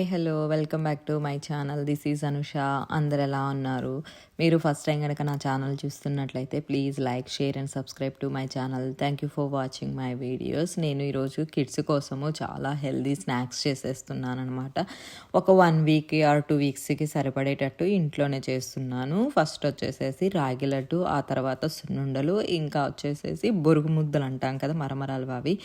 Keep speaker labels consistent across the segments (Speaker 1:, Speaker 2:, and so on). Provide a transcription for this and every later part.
Speaker 1: Hi hello welcome back to my channel. This is Anusha. అందరు ఎలా ఉన్నారు? మీరు ఫస్ట్ టైం కనుక నా ఛానల్ చూస్తున్నట్లయితే please like share and subscribe to my channel. Thank you for watching my videos. నేను ఈరోజు కిడ్స్ కోసము చాలా హెల్దీ స్నాక్స్ చేసేస్తున్నాను అనమాట ఒక వన్ వీక్ ఆర్ టూ వీక్స్కి సరిపడేటట్టు ఇంట్లోనే చేస్తున్నాను. ఫస్ట్ వచ్చేసేసి రాగి లడ్డు ఆ తర్వాత సున్నుండలు ఇంకా వచ్చేసేసి బొరుగు ముద్దలు అంటాం కదా మరమరాలు అవి.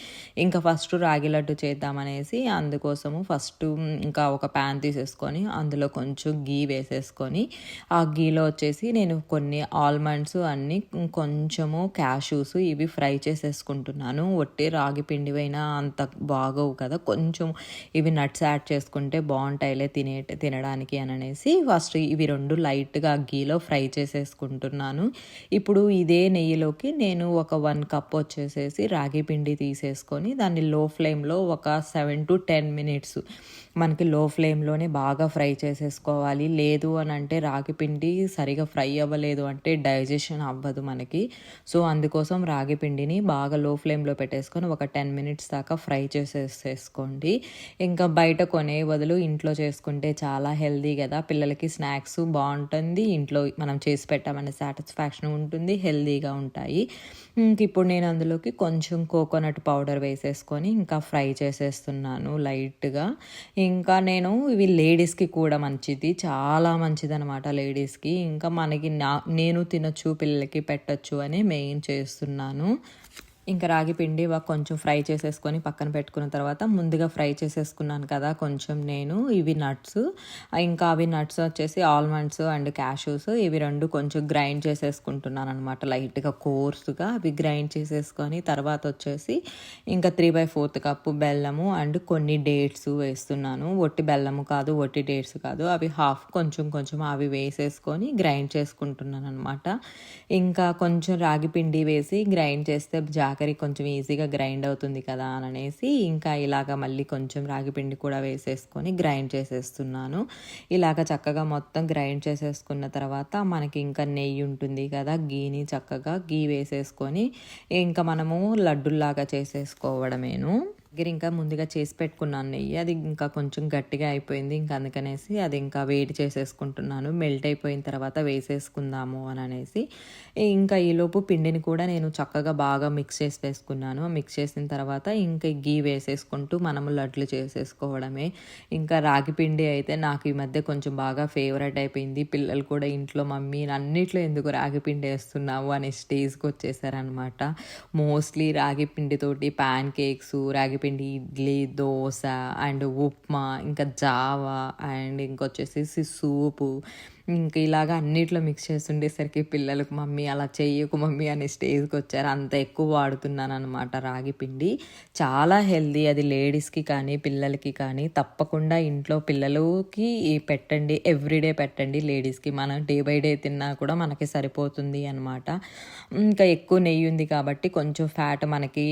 Speaker 1: ఇంకా ఫస్ట్ రాగి లడ్డు చేద్దామనేసి అందుకోసము ఫస్ట్ ఇంకా ఒక ప్యాన్ తీసేసుకొని అందులో కొంచెం గీ వేసేసుకొని ఆ గీలో వచ్చేసి నేను కొన్ని ఆల్మండ్స్ అన్నీ కొంచెము క్యాషూస్ ఇవి ఫ్రై చేసేసుకుంటున్నాను. ఒట్టి రాగి పిండివైనా అంత బాగోవు కదా. కొంచెం ఇవి నట్స్ యాడ్ చేసుకుంటే బాగుంటాయిలే తినే తినడానికి అని అనేసి ఫస్ట్ ఇవి రెండు లైట్గా గీలో ఫ్రై చేసేసుకుంటున్నాను. ఇప్పుడు ఇదే నెయ్యిలోకి నేను ఒక వన్ కప్ వచ్చేసేసి రాగి పిండి తీసేసుకొని దాన్ని లో ఫ్లేమ్లో ఒక సెవెన్ టు టెన్ మినిట్స్ మనకి లో ఫ్లేమ్లోనే బాగా ఫ్రై చేసేసుకోవాలి. లేదు అని అంటే రాగి పిండి సరిగా ఫ్రై అవ్వలేదు అంటే డైజెషన్ అవ్వదు మనకి. సో అందుకోసం రాగి పిండిని బాగా లో ఫ్లేమ్లో పెట్టేసుకొని ఒక టెన్ మినిట్స్ దాకా ఫ్రై చేసేసేసుకోండి. ఇంకా బయట కొనే బదులు ఇంట్లో చేసుకుంటే చాలా హెల్దీ కదా. పిల్లలకి స్నాక్స్ బాగుంటుంది. ఇంట్లో మనం చేసి పెట్టామనే సాటిస్ఫాక్షన్ ఉంటుంది. హెల్దీగా ఉంటాయి. ఇంక ఇప్పుడు నేను అందులోకి కొంచెం కోకోనట్ పౌడర్ వేసేసుకొని ఇంకా ఫ్రై చేసేస్తున్నాను లైట్గా. ఇంకా నేను ఇవి లేడీస్కి కూడా మంచిది. చాలా మంచిది అనమాట లేడీస్కి. ఇంకా మనకి నా నేను తినొచ్చు పిల్లలకి పెట్టచ్చు అని మెయిన్ చేస్తున్నాను. ఇంకా రాగి పిండి కొంచెం ఫ్రై చేసేసుకొని పక్కన పెట్టుకున్న తర్వాత ముందుగా ఫ్రై చేసేసుకున్నాను కదా కొంచెం నేను ఇవి నట్స్. ఇంకా అవి నట్స్ వచ్చేసి ఆల్మండ్స్ అండ్ క్యాషూస్. ఇవి రెండు కొంచెం గ్రైండ్ చేసేసుకుంటున్నాను అనమాట లైట్గా కోర్సుగా. అవి గ్రైండ్ చేసేసుకొని తర్వాత వచ్చేసి ఇంకా త్రీ బై ఫోర్త్ కప్పు బెల్లము అండ్ కొన్ని డేట్స్ వేస్తున్నాను. ఒట్టి బెల్లము కాదు ఒట్టి డేట్స్ కాదు. అవి హాఫ్ కొంచెం కొంచెం అవి వేసేసుకొని గ్రైండ్ చేసుకుంటున్నాను అనమాట ఇంకా కొంచెం రాగి పిండి వేసి గ్రైండ్ చేస్తే జాగ్రత్త జాకరీ కొంచెం ఈజీగా గ్రైండ్ అవుతుంది కదా అని అనేసి ఇంకా ఇలాగ మళ్ళీ కొంచెం రాగి పిండి కూడా వేసేసుకొని గ్రైండ్ చేసేస్తున్నాను. ఇలాగ చక్కగా మొత్తం గ్రైండ్ చేసేసుకున్న తర్వాత మనకి ఇంకా నెయ్యి ఉంటుంది కదా గీని చక్కగా గీ వేసేసుకొని ఇంకా మనము లడ్డుల్లాగా చేసేసుకోవడమేను. దగ్గర ఇంకా ముందుగా చేసి పెట్టుకున్నాను నెయ్యి. అది ఇంకా కొంచెం గట్టిగా అయిపోయింది. ఇంకా అందుకనేసి అది ఇంకా వేడి చేసేసుకుంటున్నాను. మెల్ట్ అయిపోయిన తర్వాత వేసేసుకుందాము అని అనేసి. ఇంకా ఈలోపు పిండిని కూడా నేను చక్కగా బాగా మిక్స్ చేసి వేసుకున్నాను. మిక్స్ చేసిన తర్వాత ఇంకా గీ వేసేసుకుంటూ మనము లడ్లు చేసేసుకోవడమే. ఇంకా రాగి పిండి అయితే నాకు ఈ మధ్య కొంచెం బాగా ఫేవరెట్ అయిపోయింది. పిల్లలు కూడా ఇంట్లో మమ్మీ అన్నిట్లో ఎందుకు రాగి పిండి వేస్తున్నావు అనే స్టేజ్కి వచ్చేసారనమాట మోస్ట్లీ రాగి పిండితోటి ప్యాన్ కేక్స్ రాగి పిండి ఇడ్లీ దోశ అండ్ ఉప్మా ఇంకా జావా అండ్ ఇంకొచ్చేసి సూపు. ఇంక ఇలాగ అన్నిట్లో మిక్స్ చేస్తుండేసరికి పిల్లలకు మమ్మీ అలా చెయ్యకు మమ్మీ అనే స్టేజ్కి వచ్చారు. అంత ఎక్కువ వాడుతున్నాను అనమాట రాగి పిండి. చాలా హెల్దీ అది లేడీస్కి కానీ పిల్లలకి కానీ. తప్పకుండా ఇంట్లో పిల్లలకి పెట్టండి ఎవ్రీడే పెట్టండి లేడీస్కి మనం డే బై డే తిన్నా కూడా మనకి సరిపోతుంది అనమాట ఇంకా ఎక్కువ నెయ్యి ఉంది కాబట్టి కొంచెం ఫ్యాట్ మనకి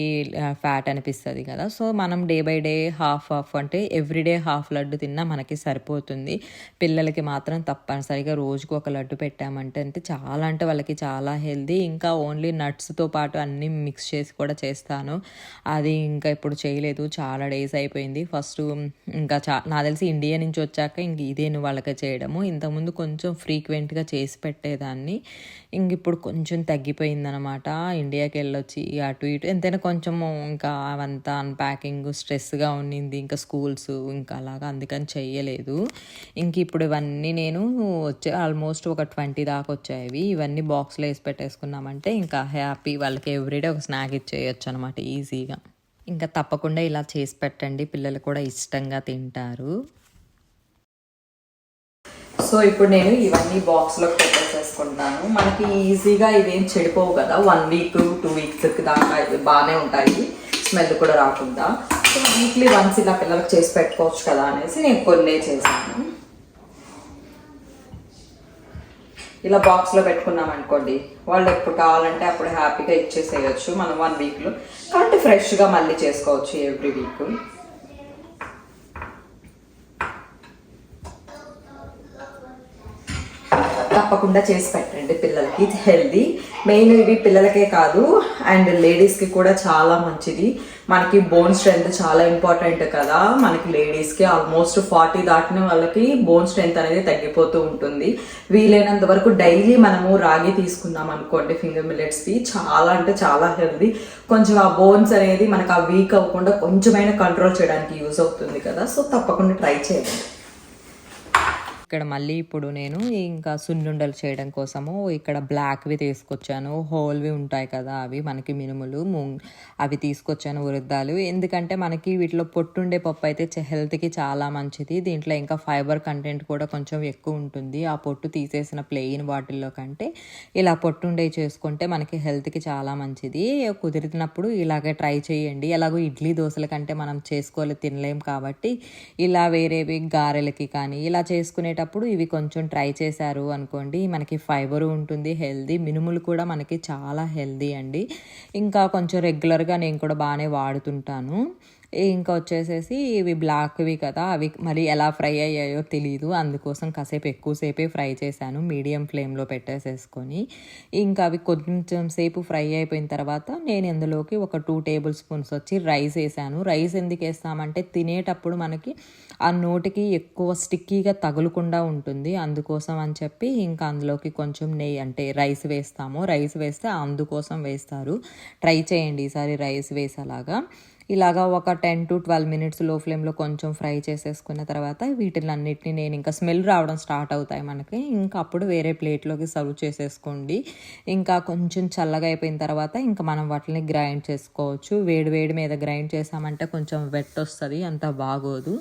Speaker 1: ఫ్యాట్ అనిపిస్తుంది కదా. సో మనం day by day half half అంటే ఎవ్రీడే హాఫ్ లడ్డు తిన్నా మనకి సరిపోతుంది. పిల్లలకి మాత్రం తప్పనిసరి పైగా రోజుకు ఒక లడ్డు పెట్టామంటే అంటే చాలా అంటే వాళ్ళకి చాలా హెల్దీ. ఇంకా ఓన్లీ నట్స్తో పాటు అన్నీ మిక్స్ చేసి కూడా చేస్తాను. అది ఇంకా ఇప్పుడు చేయలేదు. చాలా డేస్ అయిపోయింది. ఫస్ట్ ఇంకా చా నాకు తెలిసి ఇండియా నుంచి వచ్చాక ఇంక ఇదే వాళ్ళకి చేయడము. ఇంతకుముందు కొంచెం ఫ్రీక్వెంట్గా చేసి పెట్టేదాన్ని. ఇంక ఇప్పుడు కొంచెం తగ్గిపోయిందనమాట. ఇండియాకి వెళ్ళొచ్చి అటు ఇటు ఎంతైనా కొంచెము ఇంకా అవంతా అన్ప్యాకింగ్ స్ట్రెస్గా ఉండింది ఇంకా స్కూల్స్ ఇంకా అలాగా అందుకని చెయ్యలేదు. ఇంక ఇప్పుడు ఇవన్నీ నేను వచ్చే ఆల్మోస్ట్ ఒక ట్వంటీ దాకా వచ్చాయి ఇవన్నీ బాక్స్లో వేసి పెట్టేసుకున్నామంటే ఇంకా హ్యాపీ వాళ్ళకి ఎవ్రీడే ఒక స్నాక్ ఇచ్చేయచ్చు అనమాట ఈజీగా ఇంకా తప్పకుండా ఇలా చేసి పెట్టండి పిల్లలు కూడా ఇష్టంగా తింటారు. సో ఇప్పుడు నేను ఇవన్నీ బాక్స్లో పెట్టేసేసుకుంటాను మనకి ఈజీగా ఇవేం చెడిపోవు కదా వన్ వీక్ టూ వీక్స్ దాకా ఇవి బాగానే ఉంటాయి. స్మెల్ కూడా రాకుండా. సో వీక్లీ వన్స్ ఇలా పిల్లలకు చేసి పెట్టుకోవచ్చు కదా అనేసి నేను కొన్నే చేశాను. ఇలా బాక్స్లో పెట్టుకున్నాం అనుకోండి వాళ్ళు ఎప్పుడు కావాలంటే అప్పుడు హ్యాపీగా ఇచ్చేసేయచ్చు మనం వన్ వీక్లో కాబట్టి ఫ్రెష్గా మళ్ళీ చేసుకోవచ్చు ఎవ్రీ వీక్ తప్పకుండా చేసి పెట్టండి. ఏంటంటే పిల్లలకి హెల్దీ మెయిన్ ఇవి పిల్లలకే కాదు. అండ్ లేడీస్కి కూడా చాలా మంచిది. మనకి బోన్ స్ట్రెంత్ చాలా ఇంపార్టెంట్ కదా. మనకి లేడీస్కి ఆల్మోస్ట్ ఫార్టీ దాటిన వాళ్ళకి బోన్ స్ట్రెంత్ అనేది తగ్గిపోతూ ఉంటుంది. వీలైనంత వరకు డైలీ మనము రాగి తీసుకున్నాం అనుకోండి ఫింగర్ మిల్లెట్స్ది చాలా అంటే చాలా హెల్దీ కొంచెం ఆ బోన్స్ అనేది మనకు ఆ వీక్ అవ్వకుండా కొంచెమైనా కంట్రోల్ చేయడానికి యూజ్ అవుతుంది కదా. సో తప్పకుండా ట్రై చేయండి. ఇక్కడ మళ్ళీ ఇప్పుడు నేను ఇంకా సున్నుండలు చేయడం కోసము ఇక్కడ బ్లాక్వి తీసుకొచ్చాను. హోల్వి ఉంటాయి కదా అవి మనకి మినుములు మూంగ్ అవి తీసుకొచ్చాను ఉరుద్దాలు ఎందుకంటే మనకి వీటిలో పొట్టుండే పప్పు అయితే హెల్త్కి చాలా మంచిది. దీంట్లో ఇంకా ఫైబర్ కంటెంట్ కూడా కొంచెం ఎక్కువ ఉంటుంది. ఆ పొట్టు తీసేసిన ప్లెయిన్ వాటిల్లో కంటే ఇలా పొట్టుండే చేసుకుంటే మనకి హెల్త్కి చాలా మంచిది. కుదిరినప్పుడు ఇలాగే ట్రై చేయండి. ఎలాగో ఇడ్లీ దోశల కంటే మనం చేసుకోవాలి తినలేం కాబట్టి ఇలా వేరేవి గారెలకి కానీ ఇలా చేసుకునేటప్పుడు ఇవి కొంచెం ట్రై చేశారు అనుకోండి. మనకి ఫైబర్ ఉంటుంది హెల్దీ మినుములు కూడా మనకి చాలా హెల్దీ అండి. ఇంకా కొంచెం రెగ్యులర్గా నేను కూడా బాగానే వాడుతుంటాను. ఇంకా వచ్చేసేసి ఇవి బ్లాక్వి కదా అవి మరి ఎలా ఫ్రై అయ్యాయో తెలియదు అందుకోసం కాసేపు ఎక్కువసేపే ఫ్రై చేశాను మీడియం ఫ్లేమ్లో పెట్టేసేసుకొని. ఇంకా అవి కొంచెం సేపు ఫ్రై అయిపోయిన తర్వాత నేను ఇందులోకి ఒక టూ టేబుల్ స్పూన్స్ వచ్చి రైస్ వేసాను. రైస్ ఎందుకు వేస్తామంటే తినేటప్పుడు మనకి ఆ నోటికి ఎక్కువ స్టిక్కీగా తగులకుండా ఉంటుంది. అందుకోసం అని చెప్పి ఇంకా అందులోకి కొంచెం నెయ్యి అంటే రైస్ వేస్తాము. రైస్ వేస్తే అందుకోసం వేస్తారు. ట్రై చేయండి ఈసారి రైస్ వేసేలాగా. ఇలాగా ఒక టెన్ టు ట్వెల్వ్ మినిట్స్లో ఫ్లేమ్లో కొంచెం ఫ్రై చేసేసుకున్న తర్వాత వీటిలన్నిటిని నేను ఇంకా స్మెల్ రావడం స్టార్ట్ అవుతాయి మనకి. ఇంకా అప్పుడు వేరే ప్లేట్లోకి సర్వ్ చేసేసుకోండి. ఇంకా కొంచెం చల్లగా అయిపోయిన తర్వాత ఇంకా మనం వాటిని గ్రైండ్ చేసుకోవచ్చు. వేడి వేడి మీద గ్రైండ్ చేసామంటే కొంచెం వెట్ వస్తుంది అంత బాగోదు.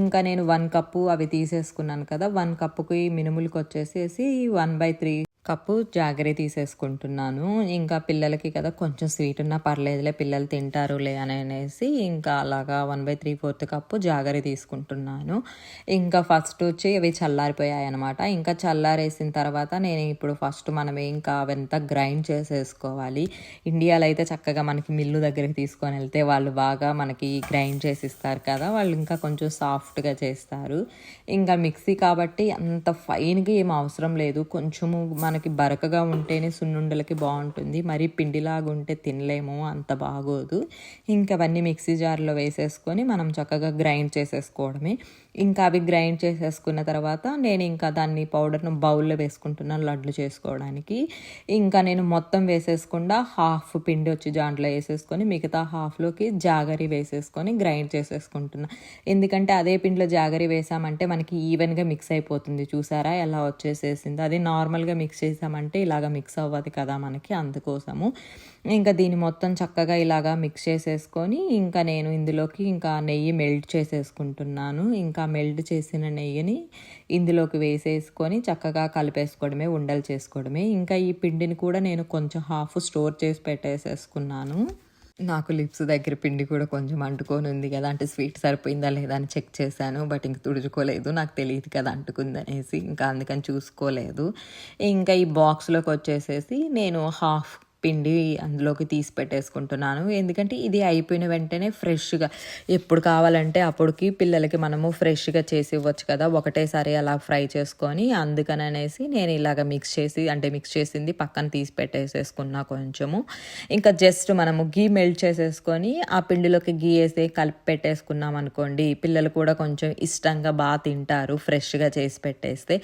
Speaker 1: ఇంకా నేను వన్ కప్పు అవి తీసేసుకున్నాను కదా వన్ కప్పుకి మినుములకి వచ్చేసేసి one by three cup jaggery తీసేసుకుంటున్నాను. ఇంకా పిల్లలకి కదా కొంచెం స్వీట్ ఉన్నా పర్లేదులే పిల్లలు తింటారులే అని అనేసి ఇంకా అలాగా one by three fourth cup jaggery తీసుకుంటున్నాను. ఇంకా ఫస్ట్ వచ్చి అవి చల్లారిపోయాయి అనమాట ఇంకా చల్లారేసిన తర్వాత నేను ఇప్పుడు ఫస్ట్ మనం ఇంకా అవంతా గ్రైండ్ చేసేసుకోవాలి. ఇండియాలో అయితే చక్కగా మనకి మిల్లు దగ్గరికి తీసుకొని వెళ్తే వాళ్ళు బాగా మనకి గ్రైండ్ చేసి ఇస్తారు కదా వాళ్ళు ఇంకా కొంచెం సాఫ్ట్గా చేస్తారు. ఇంకా మిక్సీ కాబట్టి అంత ఫైన్గా ఏం అవసరం లేదు. కొంచెము మన మనకి బరకగా ఉంటేనే సున్నుండలకి బాగుంటుంది. మరి పిండిలాగా ఉంటే తినలేము అంత బాగోదు. ఇంకా అవన్నీ మిక్సీ జార్లో వేసేసుకొని మనం చక్కగా గ్రైండ్ చేసేసుకోవడమే. ఇంకా అవి గ్రైండ్ చేసేసుకున్న తర్వాత నేను ఇంకా దాన్ని పౌడర్ను బౌల్లో వేసుకుంటున్నాను లడ్లు చేసుకోవడానికి. ఇంకా నేను మొత్తం వేసేసుకుండా హాఫ్ పిండి వచ్చి దాంట్లో వేసేసుకొని మిగతా హాఫ్లోకి జాగరి వేసేసుకొని గ్రైండ్ చేసేసుకుంటున్నా. ఎందుకంటే అదే పిండిలో జాగరి వేసామంటే మనకి ఈవెన్గా మిక్స్ అయిపోతుంది. చూసారా ఎలా వచ్చేసేసింది? అది నార్మల్గా మిక్స్ చేసామంటే ఇలాగ మిక్స్ అవ్వదు కదా మనకి అందుకోసము. ఇంకా దీన్ని మొత్తం చక్కగా ఇలాగా మిక్స్ చేసేసుకొని ఇంకా నేను ఇందులోకి ఇంకా నెయ్యి మెల్ట్ చేసేసుకుంటున్నాను. ఇంకా మెల్ట్ చేసిన నెయ్యిని ఇందులోకి వేసేసుకొని చక్కగా కలిపేసుకోవడమే ఉండలు చేసుకోవడమే. ఇంకా ఈ పిండిని కూడా నేను కొంచెం హాఫ్ స్టోర్ చేసి పెట్టేసేసుకున్నాను. నాకు లిప్స్ దగ్గర పిండి కూడా కొంచెం అంటుకొని ఉంది కదా అంటే స్వీట్ సరిపోయిందా లేదా అని చెక్ చేశాను బట్ ఇంక తుడుచుకోలేదు. నాకు తెలియదు కదా అంటుకుందనేసి ఇంకా అందుకని చూసుకోలేదు. ఇంకా ఈ బాక్స్లోకి వచ్చేసేసి నేను హాఫ్ పిండి అందులోకి తీసి పెట్టేసుకుంటున్నాను. ఎందుకంటే ఇది అయిపోయిన వెంటనే ఫ్రెష్గా ఎప్పుడు కావాలంటే అప్పటికి పిల్లలకి మనము ఫ్రెష్గా చేసి ఇవ్వచ్చు కదా ఒకటేసారి అలా ఫ్రై చేసుకొని అందుకని అనేసి నేను ఇలాగ మిక్స్ చేసి అంటే మిక్స్ చేసింది పక్కన తీసి పెట్టేసేసుకున్నా కొంచెము. ఇంకా జస్ట్ మనము గీ మెల్ట్ చేసేసుకొని ఆ పిండిలోకి గీ వేసి కలిపి పెట్టేసుకున్నాం అనుకోండి పిల్లలు కూడా కొంచెం ఇష్టంగా బాగా తింటారు ఫ్రెష్గా చేసి పెట్టేస్తే.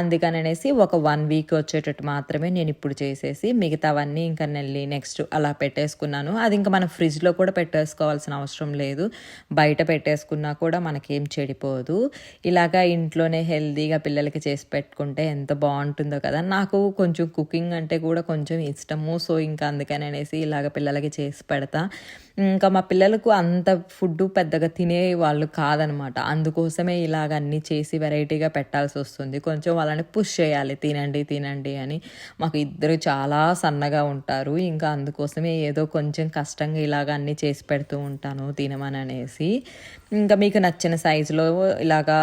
Speaker 1: అందుకని అనేసి ఒక వన్ వీక్ వచ్చేటట్టు మాత్రమే నేను ఇప్పుడు చేసేసి మిగతావన్నీ ఇంకా నెల్లి నెక్స్ట్ అలా పెట్టేసుకున్నాను. అది ఇంకా మనం ఫ్రిడ్జ్లో కూడా పెట్టేసుకోవాల్సిన అవసరం లేదు. బయట పెట్టేసుకున్నా కూడా మనకేం చెడిపోదు. ఇలాగా ఇంట్లోనే హెల్తీగా పిల్లలకి చేసి పెట్టుకుంటే ఎంత బాగుంటుందో కదా. నాకు కొంచెం కుకింగ్ అంటే కూడా కొంచెం ఇష్టము. సో ఇంకా అందుకని అనేసి ఇలాగ పిల్లలకి చేసి పెడతా. ఇంకా మా పిల్లలకు అంత ఫుడ్ పెద్దగా తినే వాళ్ళు కాదనమాట. అందుకోసమే ఇలాగ అన్నీ చేసి వెరైటీగా పెట్టాల్సి వస్తుంది. కొంచెం వాళ్ళని పుష్ చేయాలి. తినండి తినండి అని. మాకు ఇద్దరు చాలా సన్నగా ఉంటారు. ఇంకా అందుకోసమే ఏదో కొంచెం కష్టంగా ఇలాగ అన్నీ చేసి పెడుతూ ఉంటాను తినమని అనేసి. ఇంకా మీకు నచ్చిన సైజులో ఇలాగా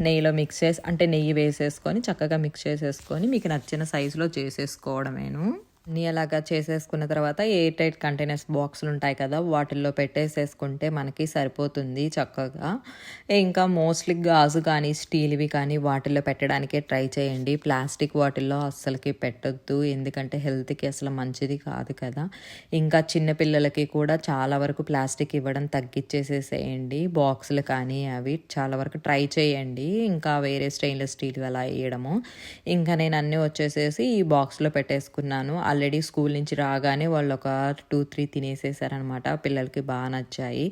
Speaker 1: నెయ్యిలో మిక్స్ చేసి అంటే నెయ్యి వేసేసుకొని చక్కగా మిక్స్ చేసేసుకొని మీకు నచ్చిన సైజులో చేసేసుకోవడమేను. అన్నీ అలాగా చేసేసుకున్న తర్వాత ఎయిర్ టైట్ కంటైనర్స్ బాక్సులు ఉంటాయి కదా వాటిల్లో పెట్టేసేసుకుంటే మనకి సరిపోతుంది చక్కగా. ఇంకా మోస్ట్లీ గాజు కానీ స్టీల్వి కానీ వాటిల్లో పెట్టడానికే ట్రై చేయండి. ప్లాస్టిక్ వాటిల్లో అస్సలకి పెట్టొద్దు ఎందుకంటే హెల్త్కి అసలు మంచిది కాదు కదా. ఇంకా చిన్నపిల్లలకి కూడా చాలా వరకు ప్లాస్టిక్ ఇవ్వడం తగ్గించేసేసేయండి బాక్సులు కానీ అవి చాలా వరకు ట్రై చేయండి. ఇంకా వేరే స్టెయిన్లెస్ స్టీల్ అలా వేయడము. ఇంకా నేను అన్నీ వచ్చేసేసి ఈ బాక్స్లో పెట్టేసుకున్నాను. ఆల్రెడీ స్కూల్ నుంచి రాగానే వాళ్ళు ఒక టూ త్రీ తినేసేసారనమాట పిల్లలకి బాగా నచ్చాయి.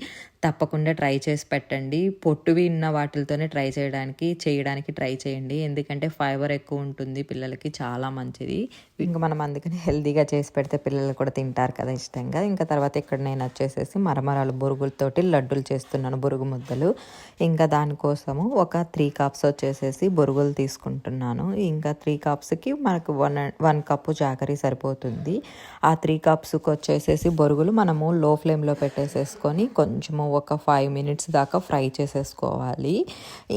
Speaker 1: తప్పకుండా ట్రై చేసి పెట్టండి. పొట్టువి ఉన్న వాటితోనే ట్రై చేయడానికి చేయడానికి ట్రై చేయండి. ఎందుకంటే ఫైబర్ ఎక్కువ ఉంటుంది పిల్లలకి చాలా మంచిది. ఇంకా మనం అందుకని హెల్దీగా చేసి పెడితే పిల్లలు కూడా తింటారు కదా ఇష్టంగా. ఇంకా తర్వాత ఇక్కడ నేను వచ్చేసేసి మరమరాలు బొరుగులతోటి లడ్డూలు చేస్తున్నాను బొరుగు ముద్దలు. ఇంకా దానికోసము ఒక త్రీ కప్స్ వచ్చేసేసి బొరుగులు తీసుకుంటున్నాను. ఇంకా త్రీ కప్స్కి మనకు వన్ వన్ కప్పు జాకరీ సరిపోతుంది. ఆ త్రీ కప్స్కి వచ్చేసేసి బొరుగులు మనము లో ఫ్లేమ్లో పెట్టేసేసుకొని కొంచెము ఒక ఫైవ్ మినిట్స్ దాకా ఫ్రై చేసేసుకోవాలి.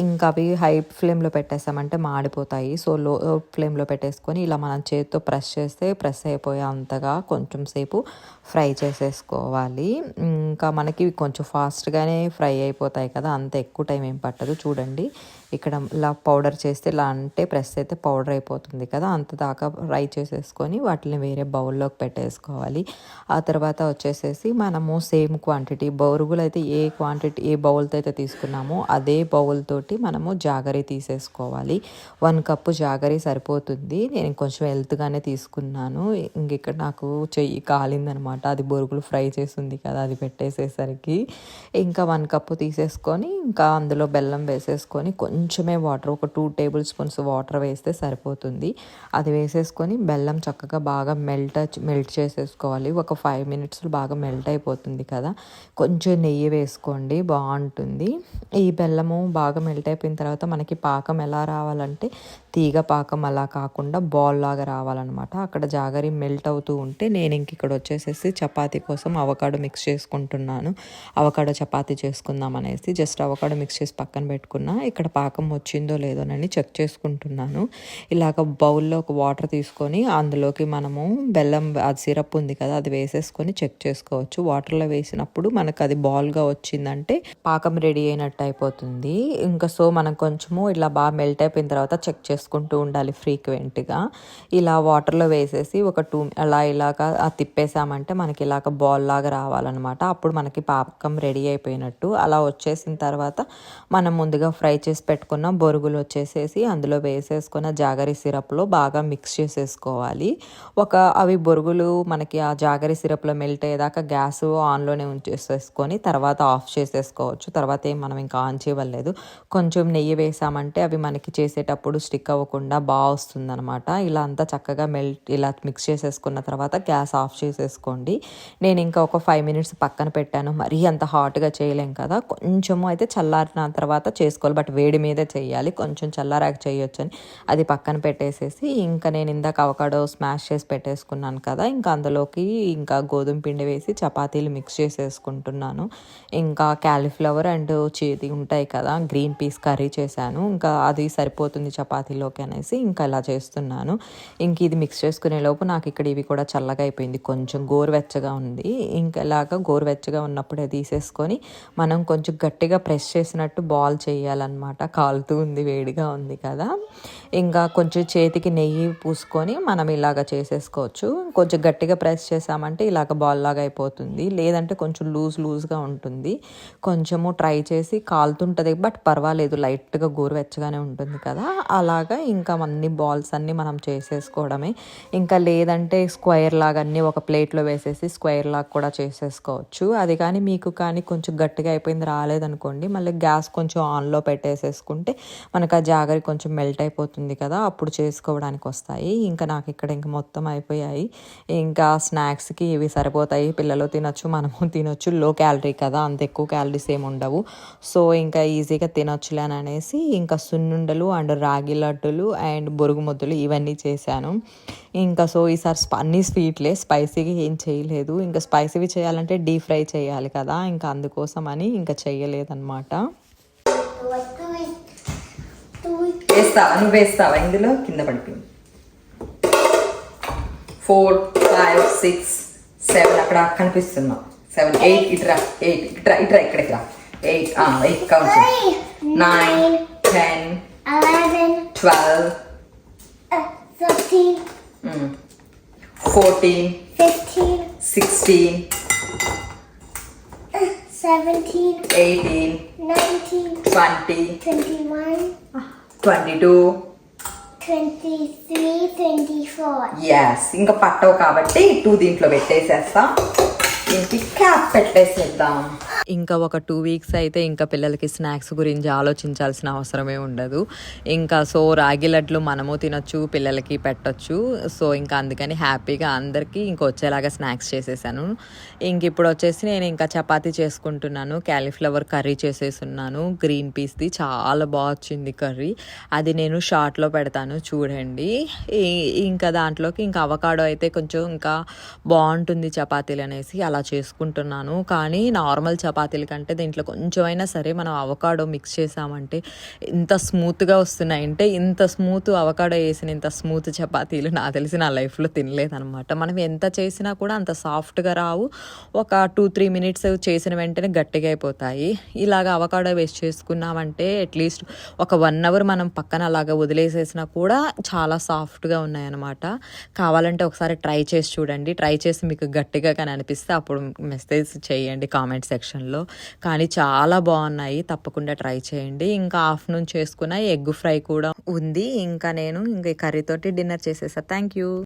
Speaker 1: ఇంకా అవి హై ఫ్లేమ్లో పెట్టేసామంటే మాడిపోతాయి. సో లో ఫ్లేమ్లో పెట్టేసుకొని ఇలా మనం చేతితో ప్రెస్ చేస్తే ప్రెస్ అయిపోయే అంతగా కొంచెం సేపు ఫ్రై చేసేసుకోవాలి. ఇంకా మనకి కొంచెం ఫాస్ట్గానే ఫ్రై అయిపోతాయి కదా అంత ఎక్కువ టైం ఏం పట్టదు. చూడండి. ఇక్కడ ఇలా పౌడర్ చేస్తే ఇలా అంటే ప్రెస్ అయితే పౌడర్ అయిపోతుంది కదా అంత దాకా ఫ్రై చేసేసుకొని వాటిని వేరే బౌల్లోకి పెట్టేసుకోవాలి. ఆ తర్వాత వచ్చేసేసి మనము సేమ్ క్వాంటిటీ బొరుగులు అయితే ఏ క్వాంటిటీ ఏ బౌల్తో అయితే తీసుకున్నామో అదే బౌల్ తోటి మనము జాగరీ తీసేసుకోవాలి. వన్ కప్పు జాగరీ సరిపోతుంది. నేను కొంచెం హెల్త్గానే తీసుకున్నాను. ఇంక ఇక్కడ నాకు చెయ్యి కాలిందనమాట. అది బొరుగులు ఫ్రై చేసింది కదా అది పెట్టేసేసరికి. ఇంకా వన్ కప్పు తీసేసుకొని ఇంకా అందులో బెల్లం వేసేసుకొని కొంచెం కొంచెమే వాటర్ ఒక టూ టేబుల్ స్పూన్స్ వాటర్ వేస్తే సరిపోతుంది. అది వేసేసుకొని బెల్లం చక్కగా బాగా మెల్ట్ మెల్ట్ చేసేసుకోవాలి. ఒక ఫైవ్ మినిట్స్లో బాగా మెల్ట్ అయిపోతుంది కదా. కొంచెం నెయ్యి వేసుకోండి బాగుంటుంది. ఈ బెల్లము బాగా మెల్ట్ అయిపోయిన తర్వాత మనకి పాకం ఎలా రావాలంటే తీగ పాకం అలా కాకుండా బాల్ లాగా రావాలన్నమాట. అక్కడ జాగరి మెల్ట్ అవుతూ ఉంటే నేను ఇంక ఇక్కడ వచ్చేసేసి చపాతీ కోసం అవకాడో మిక్స్ చేసుకుంటున్నాను. అవకాడో చపాతీ చేసుకుందాం అనేసి జస్ట్ అవకాడో మిక్స్ చేసి పక్కన పెట్టుకున్నా. ఇక్కడ పాకం వచ్చిందో లేదోనని చెక్ చేసుకుంటున్నాను. ఇలాగ బౌల్లో ఒక వాటర్ తీసుకొని అందులోకి మనము బెల్లం అది సిరప్ ఉంది కదా అది వేసేసుకొని చెక్ చేసుకోవచ్చు. వాటర్లో వేసినప్పుడు మనకు అది బాల్గా వచ్చిందంటే పాకం రెడీ అయినట్టు అయిపోతుంది. ఇంకా సో మనం కొంచెము ఇలా బాగా మెల్ట్ అయిపోయిన తర్వాత చెక్ చేసుకుంటూ ఉండాలి ఫ్రీక్వెంట్గా. ఇలా వాటర్లో వేసేసి ఒక టూ అలా ఇలాగా తిప్పేసామంటే మనకి ఇలాగ బాల్ లాగా రావాలన్నమాట. అప్పుడు మనకి పాకం రెడీ అయిపోయినట్టు. అలా వచ్చేసిన తర్వాత మనం ముందుగా ఫ్రై చేసి పెట్టుకున్న బొరుగులు వచ్చేసేసి అందులో వేసేసుకున్న జాగరి సిరప్లో బాగా మిక్స్ చేసేసుకోవాలి. ఒక అవి బొరుగులు మనకి ఆ జాగరి సిరప్లో మెల్ట్ అయ్యేదాకా గ్యాస్ ఆన్లోనే ఉంచేసేసుకొని తర్వాత ఆఫ్ చేసేసుకోవచ్చు. తర్వాత ఏం మనం ఇంకా ఆన్ చేయవలేదు. కొంచెం నెయ్యి వేసామంటే అవి మనకి చేసేటప్పుడు స్టిక్ అవ్వకుండా బాగా వస్తుందనమాట ఇలా అంతా చక్కగా మెల్ట్ ఇలా మిక్స్ చేసేసుకున్న తర్వాత గ్యాస్ ఆఫ్ చేసేసుకోండి. నేను ఇంకా ఒక ఫైవ్ మినిట్స్ పక్కన పెట్టాను. మరీ అంత హాట్గా చేయలేం కదా. కొంచెము అయితే చల్లారిన తర్వాత చేసుకోవాలి. బట్ వేడి మీదే చేయాలి కొంచెం చల్లారాక చేయొచ్చు అని అది పక్కన పెట్టేసేసి ఇంకా నేను ఇందాక అవకాడో స్మాష్ చేసి పెట్టేసుకున్నాను కదా ఇంకా అందులోకి ఇంకా గోధుమ పిండి వేసి చపాతీలు మిక్స్ చేసేసుకుంటున్నాను. ఇంకా క్యాలీఫ్లవర్ అండ్ చేతి ఉంటాయి కదా గ్రీన్ పీస్ కర్రీ చేశాను. ఇంకా అది సరిపోతుంది చపాతీలోకి అనేసి ఇంకా ఇలా చేస్తున్నాను. ఇంక ఇది మిక్స్ చేసుకునే లోపు నాకు ఇక్కడ ఇవి కూడా చల్లగా అయిపోయింది. కొంచెం గోరువెచ్చగా ఉంది. ఇంకా ఇలాగా గోరువెచ్చగా ఉన్నప్పుడే తీసేసుకొని మనం కొంచెం గట్టిగా ప్రెస్ చేసినట్టు బాల్ చేయాలన్నమాట. కాలుతూ ఉంది వేడిగా ఉంది కదా. ఇంకా కొంచెం చేతికి నెయ్యి పూసుకొని మనం ఇలాగ చేసేసుకోవచ్చు. కొంచెం గట్టిగా ప్రెస్ చేసామంటే ఇలాగ బాల్ లాగా అయిపోతుంది. లేదంటే కొంచెం లూజ్ లూజ్గా ఉంటుంది. కొంచెము ట్రై చేసి కాలుతుంటుంది బట్ పర్వాలేదు లైట్గా గోరువెచ్చగానే ఉంటుంది కదా. అలాగా ఇంకా అన్ని బాల్స్ అన్నీ మనం చేసేసుకోవడమే. ఇంకా లేదంటే స్క్వేర్ లాగా అన్నీ ఒక ప్లేట్లో వేసేసి స్క్వేర్ లాగా కూడా చేసేసుకోవచ్చు. అది కానీ మీకు కానీ కొంచెం గట్టిగా అయిపోయింది రాలేదనుకోండి మళ్ళీ గ్యాస్ కొంచెం ఆన్లో చేసుకుంటే మనకు ఆ జాగరి కొంచెం మెల్ట్ అయిపోతుంది కదా అప్పుడు చేసుకోవడానికి వస్తాయి. ఇంకా నాకు ఇక్కడ ఇంకా మొత్తం అయిపోయాయి. ఇంకా స్నాక్స్కి ఇవి సరిపోతాయి. పిల్లలు తినొచ్చు మనము తినొచ్చు. లో క్యాలరీ కదా అంత ఎక్కువ క్యాలరీస్ ఏమి ఉండవు. సో ఇంకా ఈజీగా తినొచ్చులే అని అనేసి ఇంకా సున్నుండలు అండ్ రాగి లడ్డులు అండ్ బొరుగు ముద్దలు ఇవన్నీ చేశాను. ఇంకా సో ఈసారి స్ప- అన్ని స్వీట్లే స్పైసీగా ఏం చేయలేదు. ఇంకా స్పైసీవి చేయాలంటే డీప్ ఫ్రై చేయాలి కదా ఇంకా అందుకోసం అని ఇంకా చేయలేదన్నమాట. వేస్తావా? నువ్వు వేస్తావా? ఇందులో కింద పడిపోయింది. ఫోర్ ఫైవ్ సిక్స్ సెవెన్ అక్కడ కనిపిస్తున్నావు. సెవెన్ ఎయిట్ ఇట్రా ఎయిట్ ఇట్రా ఇట్రా ఇక్కడికి రా. Eight eight count nine ten twelve fourteen sixteen
Speaker 2: seventeen,
Speaker 1: eighteen
Speaker 2: nineteen,
Speaker 1: twenty
Speaker 2: twenty-one,
Speaker 1: twenty two. Yes ఇంకా పట్టవు కాబట్టి టూ దీంట్లో పెట్టేసేస్తా దీనికి క్యాప్ పెట్టేసేద్దాం. ఇంకా ఒక టూ వీక్స్ అయితే ఇంకా పిల్లలకి స్నాక్స్ గురించి ఆలోచించాల్సిన అవసరమే ఉండదు. ఇంకా సో రాగి లడ్లు మనము తినొచ్చు పిల్లలకి పెట్టొచ్చు. సో ఇంకా అందుకని హ్యాపీగా అందరికీ ఇంకా వచ్చేలాగా స్నాక్స్ చేసేసాను. ఇంక ఇప్పుడు వచ్చేసి నేను ఇంకా చపాతీ చేసుకుంటున్నాను క్యాలీఫ్లవర్ కర్రీ చేసేసున్నాను. గ్రీన్ పీస్ది చాలా బాగా వచ్చింది కర్రీ. అది నేను షార్ట్లో పెడతాను చూడండి. ఇంకా దాంట్లోకి ఇంకా అవకాడో అయితే కొంచెం ఇంకా బాగుంటుంది చపాతీలు అనేసి అలా చేసుకుంటున్నాను. కానీ నార్మల్ చపాతీల కంటే దీంట్లో కొంచెం అయినా సరే మనం అవకాడో మిక్స్ చేసామంటే ఇంత స్మూత్గా వస్తున్నాయి. అంటే ఇంత స్మూత్ అవకాడో వేసిన ఇంత స్మూత్ చపాతీలు నాకు తెలిసి నా లైఫ్లో తినలేదనమాట మనం ఎంత చేసినా కూడా అంత సాఫ్ట్గా రావు. ఒక టూ త్రీ మినిట్స్ చేసిన వెంటనే గట్టిగా అయిపోతాయి. ఇలాగ అవకాడో వేస్ట్ చేసుకున్నామంటే అట్లీస్ట్ ఒక వన్ అవర్ మనం పక్కన అలాగ వదిలేసేసినా కూడా చాలా సాఫ్ట్గా ఉన్నాయన్నమాట. కావాలంటే ఒకసారి ట్రై చేసి చూడండి. ట్రై చేసి మీకు గట్టిగా కానీ అనిపిస్తే అప్పుడు మెసేజ్ చేయండి కామెంట్ సెక్షన్లో. కానీ చాలా బాగున్నాయి. తప్పకుండా ట్రై చేయండి. ఇంకా ఆఫ్టర్నూన్ చేసుకున్న ఎగ్ ఫ్రై కూడా ఉంది. ఇంకా నేను ఇంకా కర్రీతోటి డిన్నర్ చేసేసా. Thank you.